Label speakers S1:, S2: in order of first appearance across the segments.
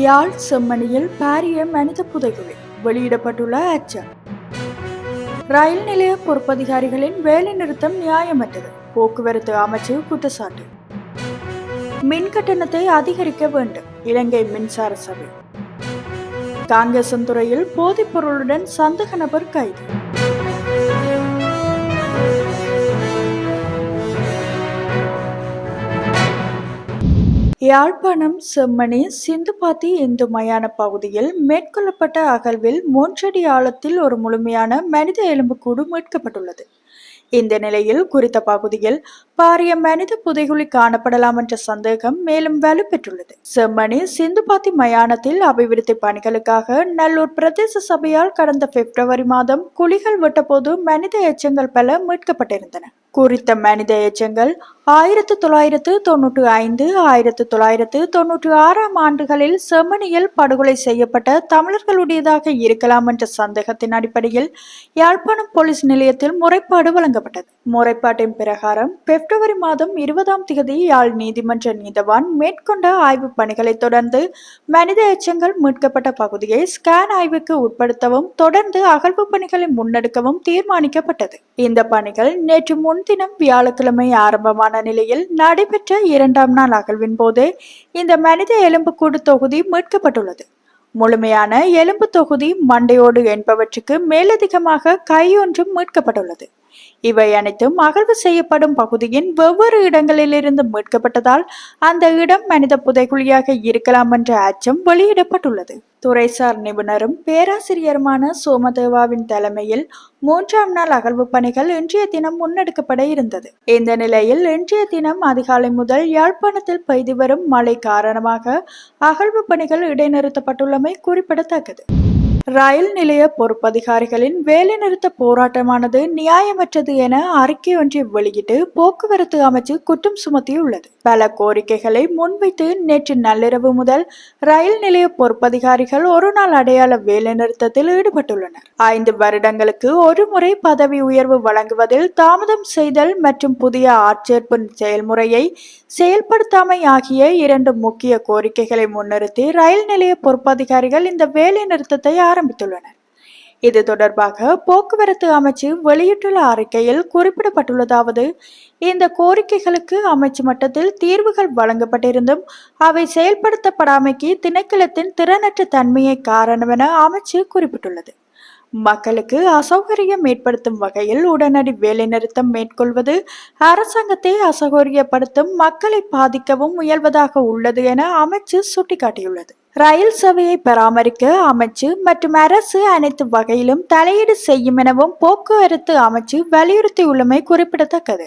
S1: யாழ் செம்மணியில் பாரிய மனித புதைகுழி வெளியிடப்பட்டுள்ள அச்சம். ரயில் நிலைய பொறுப்பதிகாரிகளின் வேலை நிறுத்தம் நியாயமற்றது. போக்குவரத்து அமைச்சு குற்றச்சாட்டு. மின் கட்டணத்தை அதிகரிக்க வேண்டும். இலங்கை மின்சார சபை. காங்கேசன் துறையில் போதைப் பொருளுடன் சந்தக நபர் கைது. யாழ்ப்பாணம் செம்மணி சிந்துபாத்தி இந்து மயான பகுதியில் மேற்கொள்ளப்பட்ட அகழ்வில் மூன்றடி ஆழத்தில் ஒரு முழுமையான மனித எலும்புக்கூடு மீட்கப்பட்டுள்ளது. இந்த நிலையில் குறித்த பகுதியில் பாரிய மனித புதைகுழி காணப்படலாம் என்ற சந்தேகம் மேலும் வலுப்பெற்றுள்ளது. செம்மணி சிந்துபாத்தி மயானத்தில் அபிவிருத்தி பணிகளுக்காக நல்லூர் பிரதேச சபையால் கடந்த பிப்ரவரி மாதம் குழிகள் விட்டபோது மனித எச்சங்கள் பல மீட்கப்பட்டிருந்தன. குறித்த மனித எச்சங்கள் ஆயிரத்து தொள்ளாயிரத்து தொன்னூற்றி ஐந்து ஆயிரத்து தொள்ளாயிரத்து தொன்னூற்றி ஆறாம் ஆண்டுகளில் செம்மணியில் படுகொலை செய்யப்பட்ட தமிழர்களுடையதாக இருக்கலாம் என்ற சந்தேகத்தின் அடிப்படையில் யாழ்ப்பாணம் போலீஸ் நிலையத்தில் முறைப்பாடு வழங்கப்பட்டது. முறைப்பாட்டின் பிரகாரம் பிப்ரவரி மாதம் இருபதாம் தேதி யாழ் நீதிமன்ற நீதவான் மேற்கொண்ட ஆய்வு பணிகளை தொடர்ந்து மனித எச்சங்கள் மீட்கப்பட்ட பகுதியை ஸ்கேன் ஆய்வுக்கு உட்படுத்தவும் தொடர்ந்து அகழ்வு பணிகளை முன்னெடுக்கவும் தீர்மானிக்கப்பட்டது. இந்த பணிகள் நேற்று முன் முன்தினம் வியாழக்கிழமை ஆரம்பமான நிலையில் நடைபெற்ற இரண்டாம் நாள் அகழ்வின் போது இந்த மனித எலும்புக்கூடு தொகுதி மீட்கப்பட்டுள்ளது. முழுமையான எலும்பு தொகுதி மண்டையோடு என்பவற்றுக்கு மேலதிகமாக கையொன்றும் மீட்கப்பட்டுள்ளது. இவை அனைத்தும் அகழ்வு செய்யப்படும் பகுதியின் வெவ்வேறு இடங்களிலிருந்து மீட்கப்பட்டதால் அந்த இடம் மனித புதைகுழியாக இருக்கலாம் என்ற அச்சம் வெளியிடப்பட்டுள்ளது. துறைசார் நிபுணரும் பேராசிரியருமான சோமதேவாவின் தலைமையில் மூன்றாம் நாள் அகழ்வு பணிகள் இன்றைய தினம் முன்னெடுக்கப்பட இருந்தது. இந்த நிலையில் இன்றைய தினம் அதிகாலை முதல் யாழ்ப்பாணத்தில் பெய்து வரும் மழை காரணமாக அகழ்வு பணிகள் இடைநிறுத்தப்பட்டுள்ளமை குறிப்பிடத்தக்கது. ரயில் நிலைய பொறுப்பதிகாரிகளின் வேலைநிறுத்த போராட்டமானது நியாயமற்றது என அறிக்கை ஒன்றை வெளியிட்டு போக்குவரத்து அமைச்சு குற்றம் சுமத்தியுள்ளது. பல கோரிக்கைகளை முன்வைத்து நேற்று நள்ளிரவு முதல் ரயில் நிலைய பொறுப்பதிகாரிகள் ஒரு நாள் அடையாள வேலைநிறுத்தத்தில் ஈடுபட்டுள்ளனர். ஐந்து வருடங்களுக்கு ஒரு முறை பதவி உயர்வு வழங்குவதில் தாமதம் செய்தல் மற்றும் புதிய ஆட்சேர்ப்பு செயல்முறையை செயல்படுத்தாமை ஆகிய இரண்டு முக்கிய கோரிக்கைகளை முன்னிறுத்தி ரயில் நிலைய பொறுப்பதிகாரிகள் இந்த வேலைநிறுத்தத்தை ஆரம்பித்துள்ளனர் இது தொடர்பாக போக்குவரத்து அமைச்சு வெளியிட்டுள்ள அறிக்கையில் குறிப்பிடப்பட்டுள்ளதாவது இந்த கோரிக்கைகளுக்கு அமைச்சு மட்டத்தில் தீர்வுகள் வழங்கப்பட்டிருந்தும் அவை செயல்படுத்தப்படாமைக்கு திணைக்களத்தின் திறனற்ற தன்மையை காரணம் என அமைச்சு குறிப்பிட்டுள்ளது. மக்களுக்கு அசௌகரியம் ஏற்படுத்தும் வகையில் உடனடி வேலைநிறுத்தம் மேற்கொள்வது அரசாங்கத்தை அசௌகரியப்படுத்தும் மக்களை பாதிக்கவும் முயல்வதாக உள்ளது என அமைச்சு சுட்டிக்காட்டியுள்ளது. ரயில் சேவையை பராமரிக்க அமைச்சு மற்றும் அரசு அனைத்து வகையிலும் தலையீடு செய்யும் எனவும் போக்குவரத்து அமைச்சு வலியுறுத்தியுள்ளமை குறிப்பிடத்தக்கது.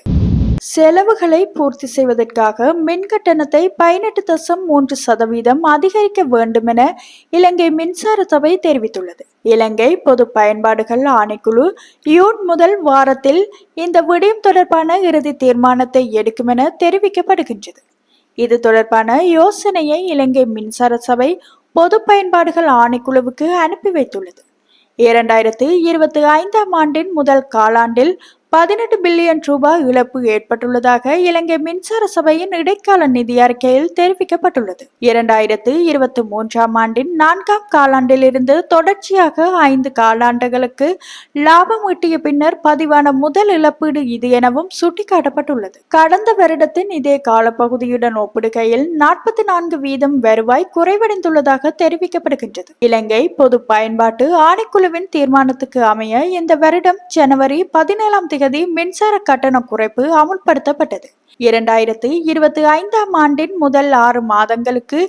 S1: செலவுகளை பூர்த்தி செய்வதற்காக மின் கட்டணத்தை பதினெட்டு தசம் மூன்று சதவீதம் அதிகரிக்க வேண்டும் என இலங்கை மின்சார சபை தெரிவித்துள்ளது. இலங்கை பொது பயன்பாடுகள் ஆணைக்குழு யூன் முதல் வாரத்தில் இந்த விடயம் தொடர்பான இறுதி தீர்மானத்தை எடுக்கும் என தெரிவிக்கப்படுகின்றது. இது தொடர்பான யோசனையை இலங்கை மின்சார சபை பொது பயன்பாடுகள் ஆணைக்குழுவுக்கு அனுப்பி வைத்துள்ளது. இரண்டாயிரத்து இருபத்தி ஐந்தாம் ஆண்டின் முதல் காலாண்டில் பதினெட்டு பில்லியன் ரூபாய் இழப்பு ஏற்பட்டுள்ளதாக இலங்கை மின்சார சபையின் இடைக்கால நிதி அறிக்கையில் தெரிவிக்கப்பட்டுள்ளது. இரண்டாயிரத்து இருபத்தி மூன்றாம் ஆண்டின் நான்காம் காலாண்டிலிருந்து தொடர்ச்சியாக ஐந்து காலாண்டுகளுக்கு லாபம் ஈட்டிய பின்னர் பதிவான முதல் இழப்பீடு இது எனவும் சுட்டிக்காட்டப்பட்டுள்ளது. கடந்த வருடத்தின் இதே காலப்பகுதியுடன் ஒப்பிடுகையில் நாற்பத்தி நான்கு வீதம் வருவாய் குறைவடைந்துள்ளதாக தெரிவிக்கப்படுகின்றது. இலங்கை பொது பயன்பாட்டு ஆணைக்குழுவின் தீர்மானத்துக்கு அமைய இந்த வருடம் ஜனவரி பதினேழாம் தேதி தேதி மின்சார கட்டண குறைப்பு அமுல்படுத்தப்பட்டது. இரண்டாயிரத்தி இருபத்தி ஐந்தாம் ஆண்டின் முதல் ஆறு மாதங்களுக்கு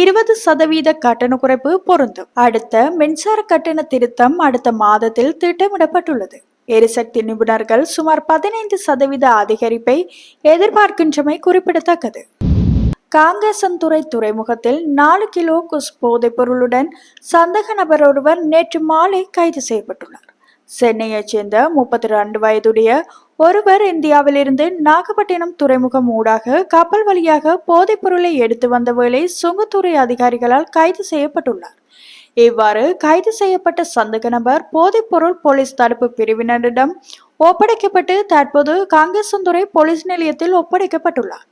S1: இருபது சதவீத கட்டண குறைப்பு பொருந்தும். அடுத்த மின்சார கட்டண திருத்தம் அடுத்த மாதத்தில் திட்டமிடப்பட்டுள்ளது. எரிசக்தி நிபுணர்கள் சுமார் பதினைந்து சதவீத அதிகரிப்பை எதிர்பார்க்கின்றமை குறிப்பிடத்தக்கது. காங்கேசன்துறை துறைமுகத்தில் நாலு கிலோ குஸ் போதைப் பொருளுடன் சந்தக நபர் ஒருவர் நேற்று மாலை கைது செய்யப்பட்டுள்ளார். சென்னையைச் சேர்ந்த முப்பத்தி ரெண்டு வயதுடைய ஒருவர் இந்தியாவிலிருந்து நாகப்பட்டினம் துறைமுகம் ஊடாக கப்பல் வழியாக போதைப் பொருளை எடுத்து வந்த வேளை சுங்கத்துறை அதிகாரிகளால் கைது செய்யப்பட்டுள்ளார். இவ்வாறு கைது செய்யப்பட்ட சந்தேக நபர் போதைப்பொருள் போலீஸ் தடுப்பு பிரிவினரிடம் ஒப்படைக்கப்பட்டு தற்போது காங்கேசந்துறை போலீஸ் நிலையத்தில் ஒப்படைக்கப்பட்டுள்ளார்.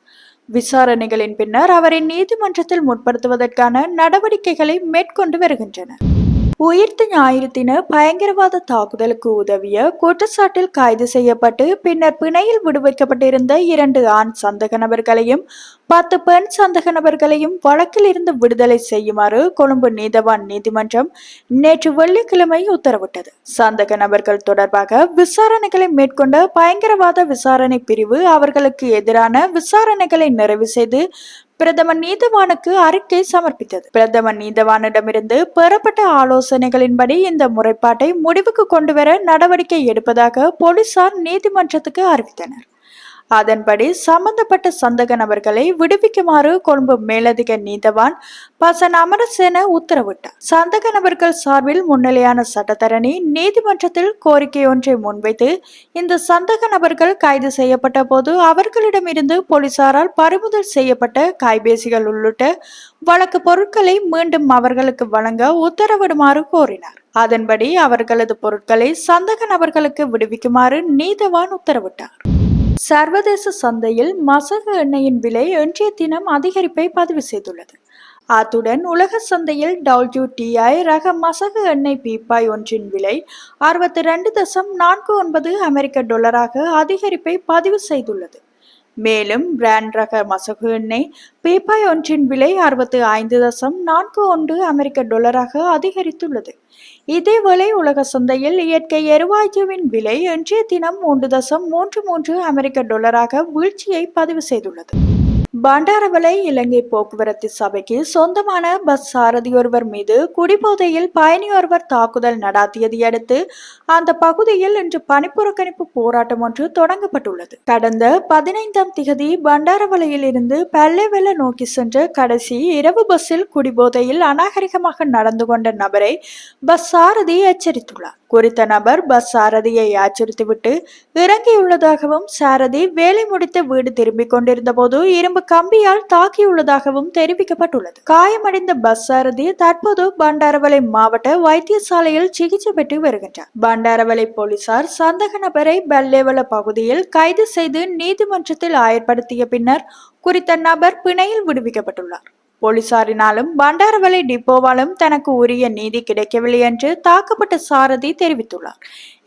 S1: விசாரணைகளின் பின்னர் அவரை நீதிமன்றத்தில் முற்படுத்துவதற்கான நடவடிக்கைகளை மேற்கொண்டு வருகின்றனர். உயிர்த்த ஞாயிறு தின பயங்கரவாத தாக்குதலுக்கு உதவிய குற்றச்சாட்டில் கைது செய்யப்பட்டு பின்னர் பிணையில் விடுவிக்கப்பட்டிருந்த இரண்டு ஆண் சந்தக நபர்களையும் பத்து பெண் சந்தக நபர்களையும் வழக்கில் இருந்து விடுதலை செய்யுமாறு கொழும்பு நீதவான் நீதிமன்றம் நேற்று வெள்ளிக்கிழமை உத்தரவிட்டது. சந்தக நபர்கள் தொடர்பாக விசாரணைகளை மேற்கொண்ட பயங்கரவாத விசாரணை பிரிவு அவர்களுக்கு எதிரான விசாரணைகளை நிறைவு செய்து பிரதமர் நீதவானுக்கு அறிக்கை சமர்ப்பித்தது. பிரதமர் நீதவானிடமிருந்து பெறப்பட்ட ஆலோசனைகளின்படி இந்த முறைப்பாட்டை முடிவுக்கு கொண்டுவர நடவடிக்கை எடுப்பதாக போலீசார் நீதிமன்றத்துக்கு அறிவித்தனர். அதன்படி சம்பந்தப்பட்ட சந்தக நபர்களை விடுவிக்குமாறு கொழும்பு மேலதிக நீதவான் பசன் அமரசேன உத்தரவிட்டார். சந்தக நபர்கள் சார்பில் முன்னிலையான சட்டத்தரணி நீதிமன்றத்தில் கோரிக்கை ஒன்றை முன்வைத்து இந்த சந்தக நபர்கள் கைது செய்யப்பட்ட போது அவர்களிடமிருந்து போலீசாரால் பறிமுதல் செய்யப்பட்ட கைபேசிகள் உள்ளிட்ட வழக்கு பொருட்களை மீண்டும் அவர்களுக்கு வழங்க உத்தரவிடுமாறு கோரினார். அதன்படி அவர்களது பொருட்களை சந்தக நபர்களுக்கு விடுவிக்குமாறு நீதவான் உத்தரவிட்டார். சர்வதேச சந்தையில் மசகு எண்ணெயின் விலை இன்றைய தினம் அதிகரிப்பை பதிவு செய்துள்ளது. அத்துடன் உலக சந்தையில் டபிள்யூடிஐ ரக மசகு எண்ணெய் பீப்பாய் ஒன்றின் விலை அறுபத்தி ரெண்டு தசம் நான்கு ஒன்பது அமெரிக்க டாலராக அதிகரிப்பை பதிவு செய்துள்ளது. மேலும் பிராண்ட் ரக மசகு எண்ணெய் பீப்பாய் ஒன்றின் விலை அறுபத்தி ஐந்து தசம் நான்கு ஒன்று அமெரிக்க டாலராக அதிகரித்துள்ளது. இதேவேளை உலக சந்தையில் இயற்கை எரிவாயுவின் விலை இன்றைய தினம் மூன்று தசம் மூன்று மூன்று அமெரிக்க டாலராக வீழ்ச்சியை பதிவு செய்துள்ளது. பண்டாரவளை இலங்கை போக்குவரத்து சபைக்கு சொந்தமான பஸ் சாரதி ஒருவர் மீது குடிபோதையில் பயணியொருவர் தாக்குதல் நடாத்தியதை அடுத்து அந்த பகுதியில் இன்று பணிப்புறக்கணிப்பு போராட்டம் ஒன்று தொடங்கப்பட்டுள்ளது. கடந்த பதினைந்தாம் திகதி பண்டாரவளையில் இருந்து பல்லேவெல நோக்கி சென்ற கடைசி இரவு பஸ்ஸில் குடிபோதையில் அநாகரிகமாக நடந்து கொண்ட நபரை பஸ் சாரதி எச்சரித்துள்ளார். குறித்த நபர் பஸ் சாரதியை அச்சுறுத்திவிட்டு இறங்கியுள்ளதாகவும் சாரதி வேலை முடித்து வீடு திரும்பிக் கொண்டிருந்த போது இரும்பு கம்பியால் தாக்கியுள்ளதாகவும் தெரிவிக்கப்பட்டுள்ளது. காயமடைந்த பஸ் சாரதி தற்போது பண்டாரவளை மாவட்ட வைத்தியசாலையில் சிகிச்சை பெற்று வருகின்றார். பண்டாரவளை போலீசார் சந்தக நபரை பல்லேவல பகுதியில் கைது செய்து நீதிமன்றத்தில் ஆயர்படுத்திய பின்னர் குறித்த நபர் பிணையில் விடுவிக்கப்பட்டுள்ளார். போலீசாரினாலும் பண்டாரவளை டிப்போவாலும் தனக்கு உரிய நீதி கிடைக்கவில்லை என்று தாக்கப்பட்ட சாரதி தெரிவித்துள்ளார்.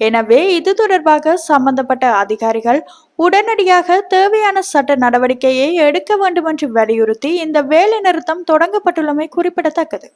S1: எனவே இது தொடர்பாக சம்பந்தப்பட்ட அதிகாரிகள் உடனடியாக தேவையான சட்ட நடவடிக்கையை எடுக்க வேண்டும் என்று வலியுறுத்தி இந்த வேலை நிறுத்தம் தொடங்கப்பட்டுள்ளமை குறிப்பிடத்தக்கது.